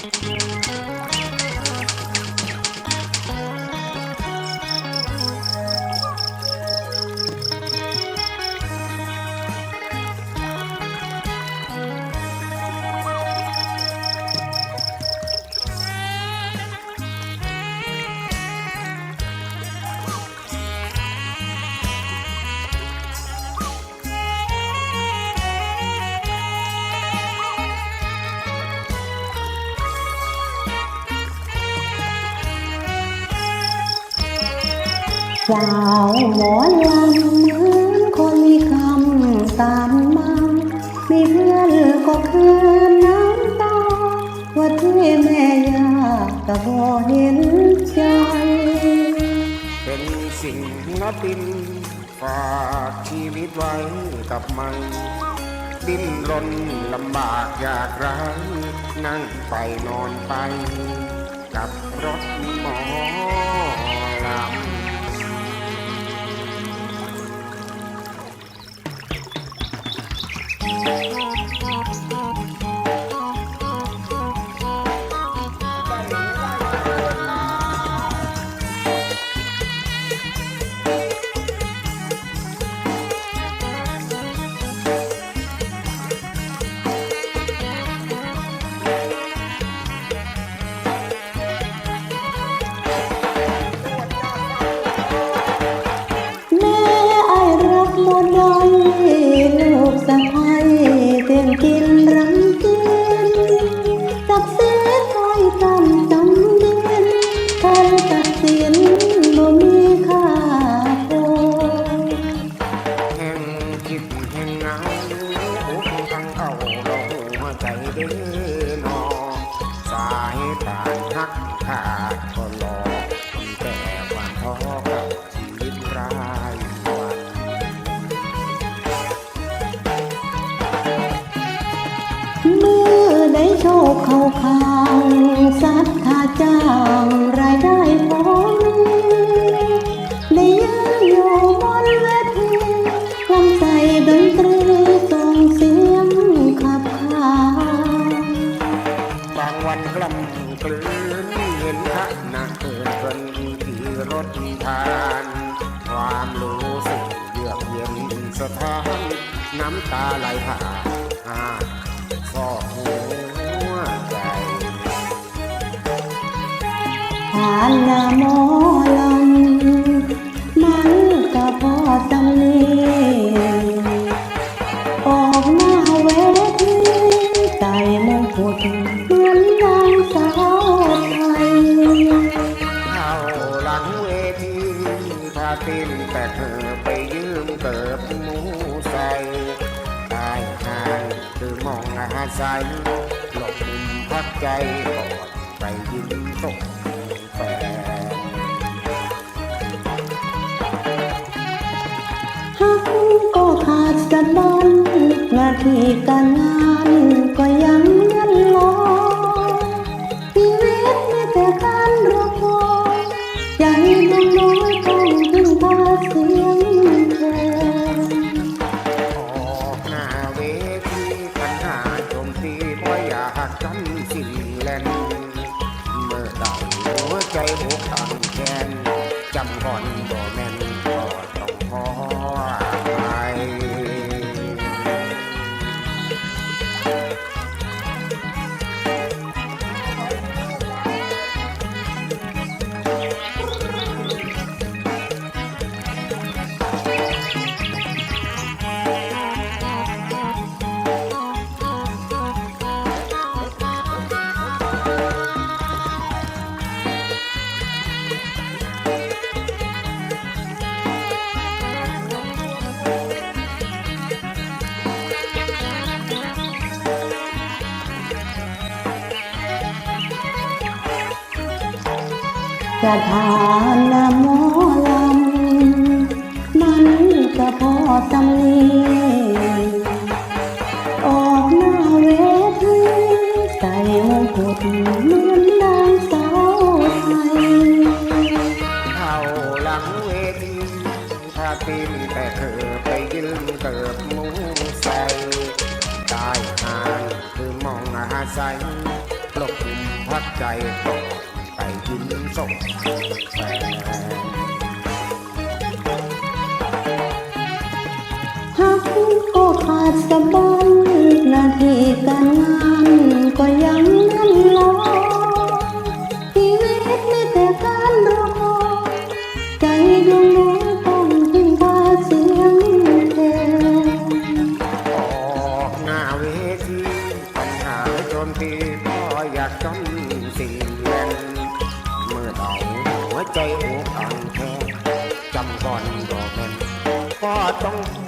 Música สาวหมอลำเหมือนคนมีคำตามมามีเพื่อนก็คืนน้ำตา ว่าที่แม่ยากก็บ่เห็นใจ เป็นสิ่งนับดินฝากชีวิตไว้กับมัน ดิ้นรนลำบากอยากไรนั่งไปนอนไป กับรถหม บ่ได้ลูกสะใภ้เต้นกินรำกินตักเสียถอยตำจำดินการตัดสินบ่มีค่าโตแห่งคิดแห่งเหงาอกทั้งเอาเราหัวใจเด้อนอสายป่านหักขาดก็หลอ โชคเข้าข่าวสัทธาจ้างรายได้พอมีได้ยืนอยู่บนเวทีลำใส่ดนตรีส่งเสียงขับขานบางวันกล้ำกลืนเห็นขณะเกินเกินที่รถผ่าน ความรู้สึกเยือกเย็นสะท้านน้ำตาไหลผ่านหาฟอก หัวใจผ่านนาหมอลำมันก็พอสำนีออกหน้าเวทีใส่มงกุฎเหมือนนางสาวไทยเข้าหลังเวทีพาติ้นแต่เธอไปยืมเกิบหมูใส่ได้หางคือมองอาศัย หลบมุมพักใจกอดไปยิ้มตกแฟนหักก็ขาดสะบันหน้าที่การงานก็ยัง หั สถานหมลำมันก็พอสำนีออกหน้าเวทีใส่มงกุฎเหมือนนางสาวไทยเข้าหลังเวทีพาตินแต่เธอไปยืมเกิบหมูใส่ได้หางคือมองอาศัยหลบมุมใจตกไปกิน ส่งแฟนหากก็ขาดสะบันหน้าที่การงานก็ยังแน่นรอชีวิตไมีแต่การรอใจดวงนี้ต้องพึ่งพาเสียงเพลงออกหน้าเวทีปัญหาจนพี่พ่ออยากจนเสีย ต้องพอ